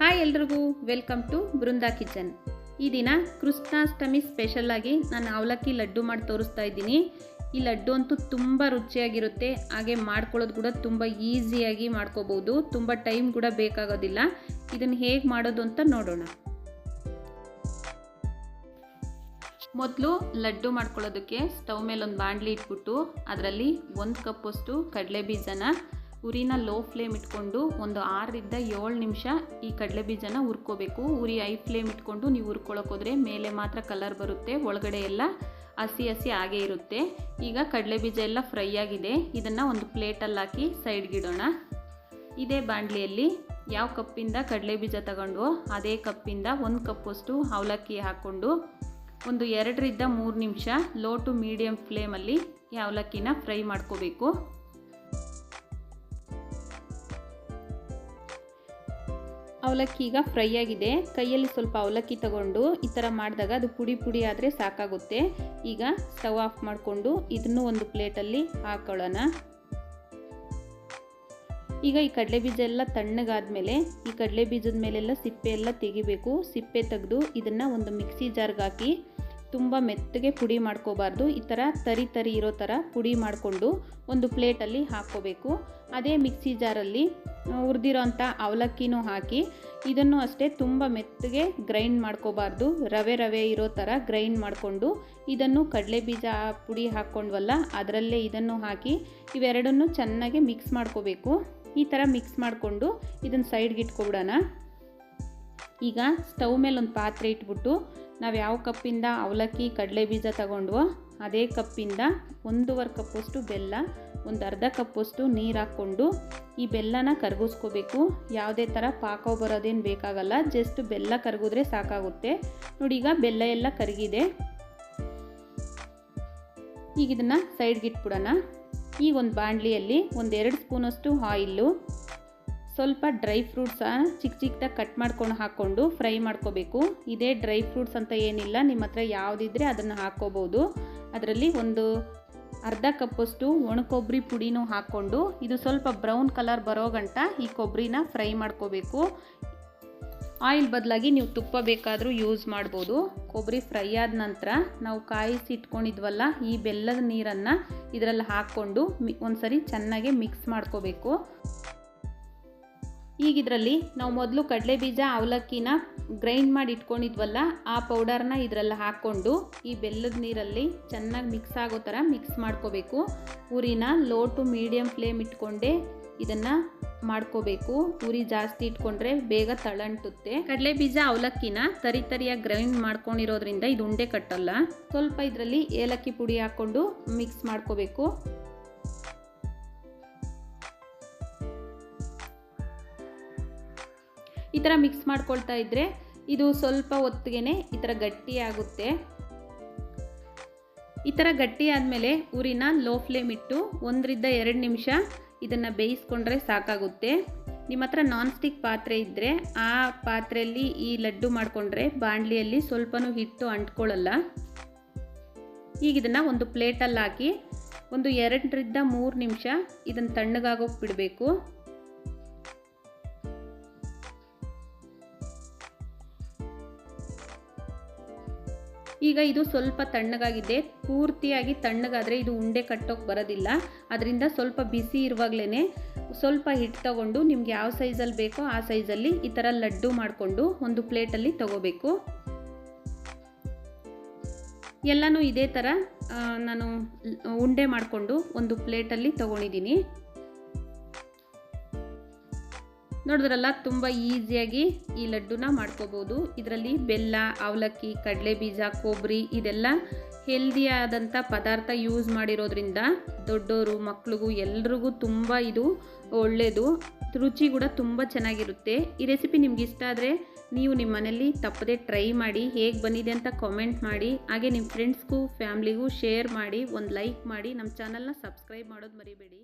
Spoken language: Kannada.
ಹಾಯ್ ಎಲ್ರಿಗೂ, ವೆಲ್ಕಮ್ ಟು ಬೃಂದಾ ಕಿಚನ್. ಈ ದಿನ ಕೃಷ್ಣಾಷ್ಟಮಿ ಸ್ಪೆಷಲ್ಲಾಗಿ ನಾನು ಅವಲಕ್ಕಿ ಲಡ್ಡು ಮಾಡಿ ತೋರಿಸ್ತಾ ಇದ್ದೀನಿ. ಈ ಲಡ್ಡು ಅಂತೂ ತುಂಬ ರುಚಿಯಾಗಿರುತ್ತೆ, ಹಾಗೆ ಮಾಡ್ಕೊಳ್ಳೋದು ಕೂಡ ತುಂಬ ಈಸಿಯಾಗಿ ಮಾಡ್ಕೋಬೋದು. ತುಂಬ ಟೈಮ್ ಕೂಡ ಬೇಕಾಗೋದಿಲ್ಲ. ಇದನ್ನು ಹೇಗೆ ಮಾಡೋದು ಅಂತ ನೋಡೋಣ. ಮೊದಲು ಲಡ್ಡು ಮಾಡ್ಕೊಳ್ಳೋದಕ್ಕೆ ಸ್ಟವ್ ಮೇಲೆ ಒಂದು ಬಾಣಲಿ ಇಟ್ಬಿಟ್ಟು, ಅದರಲ್ಲಿ ಒಂದು ಕಪ್ಪಷ್ಟು ಕಡಲೆ ಬೀಜನ ಉರಿನ ಲೋ ಫ್ಲೇಮ್ ಇಟ್ಕೊಂಡು ಒಂದು ಆರರಿಂದ ಏಳು ನಿಮಿಷ ಈ ಕಡಲೆ ಬೀಜನ ಹುರ್ಕೋಬೇಕು. ಉರಿ ಐ ಫ್ಲೇಮ್ ಇಟ್ಕೊಂಡು ನೀವು ಹುರ್ಕೊಳ್ಳೋಕೋದ್ರೆ ಮೇಲೆ ಮಾತ್ರ ಕಲರ್ ಬರುತ್ತೆ, ಒಳಗಡೆ ಎಲ್ಲ ಹಸಿ ಹಸಿ ಹಾಗೇ ಇರುತ್ತೆ. ಈಗ ಕಡಲೆ ಬೀಜ ಎಲ್ಲ ಫ್ರೈ ಆಗಿದೆ. ಇದನ್ನು ಒಂದು ಪ್ಲೇಟಲ್ಲಿ ಹಾಕಿ ಸೈಡ್ಗಿಡೋಣ ಇದೇ ಬಾಣಲಿಯಲ್ಲಿ ಯಾವ ಕಪ್ಪಿಂದ ಕಡಲೆ ಬೀಜ ತಗೊಂಡು ಅದೇ ಕಪ್ಪಿಂದ ಒಂದು ಕಪ್ಪಷ್ಟು ಅವಲಕ್ಕಿ ಹಾಕ್ಕೊಂಡು ಒಂದು ಎರಡರಿಂದ ಮೂರು ನಿಮಿಷ ಲೋ ಟು ಮೀಡಿಯಮ್ ಫ್ಲೇಮಲ್ಲಿ ಈ ಅವಲಕ್ಕಿನ ಫ್ರೈ ಮಾಡ್ಕೋಬೇಕು. ಅವಲಕ್ಕಿ ಈಗ ಫ್ರೈ ಆಗಿದೆ. ಕೈಯಲ್ಲಿ ಸ್ವಲ್ಪ ಅವಲಕ್ಕಿ ತಗೊಂಡು ಈ ಥರ ಮಾಡಿದಾಗ ಅದು ಪುಡಿ ಪುಡಿ ಆದರೆ ಸಾಕಾಗುತ್ತೆ. ಈಗ ಸ್ಟವ್ ಆಫ್ ಮಾಡಿಕೊಂಡು ಇದನ್ನು ಒಂದು ಪ್ಲೇಟಲ್ಲಿ ಹಾಕೊಳ್ಳೋಣ. ಈಗ ಈ ಕಡಲೆ ಬೀಜ ಎಲ್ಲ ತಣ್ಣಗಾದ್ಮೇಲೆ ಈ ಕಡಲೆ ಬೀಜದ ಮೇಲೆಲ್ಲ ಸಿಪ್ಪೆ ಎಲ್ಲ ತೆಗಿಬೇಕು. ಸಿಪ್ಪೆ ತೆಗೆದು ಇದನ್ನು ಒಂದು ಮಿಕ್ಸಿ ಜಾರ್ಗೆ ಹಾಕಿ ತುಂಬ ಮೆತ್ತಗೆ ಪುಡಿ ಮಾಡ್ಕೋಬಾರ್ದು. ಈ ಥರ ತರಿ ತರಿ ಇರೋ ಥರ ಪುಡಿ ಮಾಡಿಕೊಂಡು ಒಂದು ಪ್ಲೇಟಲ್ಲಿ ಹಾಕ್ಕೋಬೇಕು. ಅದೇ ಮಿಕ್ಸಿ ಜಾರಲ್ಲಿ ಹುರಿದಿರೋ ಅಂಥ ಅವಲಕ್ಕಿನೂ ಹಾಕಿ ಇದನ್ನು ಅಷ್ಟೇ ತುಂಬ ಮೆತ್ತಗೆ ಗ್ರೈಂಡ್ ಮಾಡ್ಕೋಬಾರ್ದು. ರವೆ ರವೆ ಇರೋ ಥರ ಗ್ರೈಂಡ್ ಮಾಡಿಕೊಂಡು ಇದನ್ನು ಕಡಲೆ ಬೀಜ ಪುಡಿ ಹಾಕ್ಕೊಂಡ್ವಲ್ಲ, ಅದರಲ್ಲೇ ಇದನ್ನು ಹಾಕಿ ಇವೆರಡನ್ನು ಚೆನ್ನಾಗಿ ಮಿಕ್ಸ್ ಮಾಡ್ಕೋಬೇಕು. ಈ ಥರ ಮಿಕ್ಸ್ ಮಾಡಿಕೊಂಡು ಇದನ್ನು ಸೈಡ್ಗೆ ಇಟ್ಕೊಬಿಡೋಣ. ಈಗ ಸ್ಟವ್ ಮೇಲೆ ಒಂದು ಪಾತ್ರೆ ಇಟ್ಬಿಟ್ಟು ನಾವು ಯಾವ ಕಪ್ಪಿಂದ ಅವಲಕ್ಕಿ ಕಡಲೆ ಬೀಜ ತಗೊಂಡ್ವೋ ಅದೇ ಕಪ್ಪಿಂದ ಒಂದೂವರೆ ಕಪ್ಪಷ್ಟು ಬೆಲ್ಲ, ಒಂದು ಅರ್ಧ ಕಪ್ಪಷ್ಟು ನೀರು ಹಾಕ್ಕೊಂಡು ಈ ಬೆಲ್ಲನ ಕರಗಿಸ್ಕೋಬೇಕು. ಯಾವುದೇ ಥರ ಪಾಕ ಬರೋದೇನು ಬೇಕಾಗಲ್ಲ, ಜಸ್ಟ್ ಬೆಲ್ಲ ಕರಗಿದ್ರೆ ಸಾಕಾಗುತ್ತೆ. ನೋಡಿ, ಈಗ ಬೆಲ್ಲ ಎಲ್ಲ ಕರಗಿದೆ. ಈಗ ಇದನ್ನು ಸೈಡ್ಗೆ ಇಟ್ಬಿಡೋಣ. ಈಗ ಒಂದು ಬಾಣಲಿಯಲ್ಲಿ ಎರಡು ಸ್ಪೂನಷ್ಟು ಆಯಿಲ್ಲು ಸ್ವಲ್ಪ ಡ್ರೈ ಫ್ರೂಟ್ಸ ಚಿಕ್ಕ ಚಿಕ್ಕದಾಗಿ ಕಟ್ ಮಾಡ್ಕೊಂಡು ಹಾಕ್ಕೊಂಡು ಫ್ರೈ ಮಾಡ್ಕೋಬೇಕು. ಇದೇ ಡ್ರೈ ಫ್ರೂಟ್ಸ್ ಅಂತ ಏನಿಲ್ಲ ನಿಮ್ಮ ಹತ್ರ ಯಾವುದಿದ್ರೆ ಅದನ್ನು ಹಾಕ್ಕೋಬೋದು. ಅದರಲ್ಲಿ ಒಂದು ಅರ್ಧ ಕಪ್ಪಷ್ಟು ಒಣ ಕೊಬ್ಬರಿ ಪುಡಿನೂ ಹಾಕ್ಕೊಂಡು ಇದು ಸ್ವಲ್ಪ ಬ್ರೌನ್ ಕಲರ್ ಬರೋ ಗಂಟ ಈ ಕೊಬ್ಬರಿನ ಫ್ರೈ ಮಾಡ್ಕೋಬೇಕು. ಆಯಿಲ್ ಬದಲಾಗಿ ನೀವು ತುಪ್ಪ ಬೇಕಾದರೂ ಯೂಸ್ ಮಾಡ್ಬೋದು. ಕೊಬ್ಬರಿ ಫ್ರೈ ಆದ ನಂತರ ನಾವು ಕಾಯಿಸಿ ಇಟ್ಕೊಂಡಿದ್ವಲ್ಲ ಈ ಬೆಲ್ಲದ ನೀರನ್ನು ಇದರಲ್ಲಿ ಹಾಕ್ಕೊಂಡು ಮಿ ಒಂದ್ಸರಿ ಚೆನ್ನಾಗಿ ಮಿಕ್ಸ್ ಮಾಡ್ಕೋಬೇಕು. ಈಗ ನಾವು ಮೊದಲು ಕಡಲೆ ಬೀಜ ಅವಲಕ್ಕಿನ ಗ್ರೈಂಡ್ ಮಾಡಿ ಇಟ್ಕೊಂಡಿದ್ವಲ್ಲ, ಆ ಪೌಡರ್ನ ಇದರಲ್ಲಿ ಹಾಕ್ಕೊಂಡು ಈ ಬೆಲ್ಲದ ನೀರಲ್ಲಿ ಚೆನ್ನಾಗಿ ಮಿಕ್ಸ್ ಆಗೋ ಥರ ಮಿಕ್ಸ್ ಮಾಡ್ಕೋಬೇಕು. ಉರಿನ ಲೋ ಟು ಮೀಡಿಯಮ್ ಫ್ಲೇಮ್ ಇಟ್ಕೊಂಡೆ ಇದನ್ನು ಮಾಡ್ಕೋಬೇಕು. ಉರಿ ಜಾಸ್ತಿ ಇಟ್ಕೊಂಡ್ರೆ ಬೇಗ ತಳಂಟುತ್ತೆ. ಕಡಲೆ ಬೀಜ ಅವಲಕ್ಕಿನ ತರಿ ತರಿಯಾಗಿ ಗ್ರೈಂಡ್ ಮಾಡ್ಕೊಂಡಿರೋದ್ರಿಂದ ಇದು ಉಂಡೆ ಕಟ್ಟಲ್ಲ. ಸ್ವಲ್ಪ ಇದರಲ್ಲಿ ಏಲಕ್ಕಿ ಪುಡಿ ಹಾಕ್ಕೊಂಡು ಮಿಕ್ಸ್ ಮಾಡ್ಕೋಬೇಕು. ಈ ಥರ ಮಿಕ್ಸ್ ಮಾಡ್ಕೊಳ್ತಾ ಇದ್ದರೆ ಇದು ಸ್ವಲ್ಪ ಹೊತ್ತಿಗೆ ಈ ಥರ ಗಟ್ಟಿಯಾಗುತ್ತೆ ಈ ಥರ ಗಟ್ಟಿ ಆದಮೇಲೆ ಉರಿನ ಲೋ ಫ್ಲೇಮ್ ಇಟ್ಟು ಒಂದರಿಂದ ಎರಡು ನಿಮಿಷ ಇದನ್ನು ಬೇಯಿಸ್ಕೊಂಡ್ರೆ ಸಾಕಾಗುತ್ತೆ. ನಿಮ್ಮ ಹತ್ರ ನಾನ್ ಸ್ಟಿಕ್ ಪಾತ್ರೆ ಇದ್ದರೆ ಆ ಪಾತ್ರೆಯಲ್ಲಿ ಈ ಲಡ್ಡು ಮಾಡಿಕೊಂಡ್ರೆ ಬಾಣಲಿಯಲ್ಲಿ ಸ್ವಲ್ಪನೂ ಹಿಟ್ಟು ಅಂಟ್ಕೊಳ್ಳಲ್ಲ ಈಗ ಇದನ್ನು ಒಂದು ಪ್ಲೇಟಲ್ಲಿ ಹಾಕಿ ಒಂದು ಎರಡರಿಂದ ಮೂರು ನಿಮಿಷ ಇದನ್ನು ತಣ್ಣಗಾಗೋಗಿ ಬಿಡಬೇಕು. ಈಗ ಇದು ಸ್ವಲ್ಪ ತಣ್ಣಗಾಗಿದೆ. ಪೂರ್ತಿಯಾಗಿ ತಣ್ಣಗಾದರೆ ಇದು ಉಂಡೆ ಕಟ್ಟೋಕೆ ಬರೋದಿಲ್ಲ. ಅದರಿಂದ ಸ್ವಲ್ಪ ಬಿಸಿ ಇರುವಾಗಲೇ ಸ್ವಲ್ಪ ಹಿಟ್ಟು ತಗೊಂಡು ನಿಮ್ಗೆ ಯಾವ ಸೈಜಲ್ಲಿ ಬೇಕೋ ಆ ಸೈಜಲ್ಲಿ ಈ ಥರ ಲಡ್ಡು ಮಾಡಿಕೊಂಡು ಒಂದು ಪ್ಲೇಟಲ್ಲಿ ತಗೋಬೇಕು. ಎಲ್ಲನೂ ಇದೇ ಥರ ನಾನು ಉಂಡೆ ಮಾಡಿಕೊಂಡು ಒಂದು ಪ್ಲೇಟಲ್ಲಿ ತೊಗೊಂಡಿದ್ದೀನಿ. ನೋಡಿದ್ರಲ್ಲ, ತುಂಬ ಈಸಿಯಾಗಿ ಈ ಲಡ್ಡುನ ಮಾಡ್ಕೋಬೋದು. ಇದರಲ್ಲಿ ಬೆಲ್ಲ, ಅವಲಕ್ಕಿ ಕಡಲೆ ಬೀಜ ಕೊಬ್ಬರಿ ಇದೆಲ್ಲ ಹೆಲ್ದಿಯಾದಂಥ ಪದಾರ್ಥ ಯೂಸ್ ಮಾಡಿರೋದ್ರಿಂದ ದೊಡ್ಡೋರು, ಮಕ್ಳಿಗೂ ಎಲ್ರಿಗೂ ತುಂಬ ಇದು ಒಳ್ಳೆಯದು ರುಚಿ ಕೂಡ ತುಂಬ ಚೆನ್ನಾಗಿರುತ್ತೆ. ಈ ರೆಸಿಪಿ ನಿಮ್ಗೆ ಇಷ್ಟ ಆದರೆ ನೀವು ನಿಮ್ಮ ಮನೇಲಿ ತಪ್ಪದೆ ಟ್ರೈ ಮಾಡಿ, ಹೇಗೆ ಬಂದಿದೆ ಅಂತ ಕಾಮೆಂಟ್ ಮಾಡಿ, ಹಾಗೆ ನಿಮ್ಮ ಫ್ರೆಂಡ್ಸ್ಗೂ ಫ್ಯಾಮ್ಲಿಗೂ ಶೇರ್ ಮಾಡಿ, ಒಂದು ಲೈಕ್ ಮಾಡಿ ನಮ್ಮ ಚಾನಲ್ನ ಸಬ್ಸ್ಕ್ರೈಬ್ ಮಾಡೋದು ಮರಿಬೇಡಿ.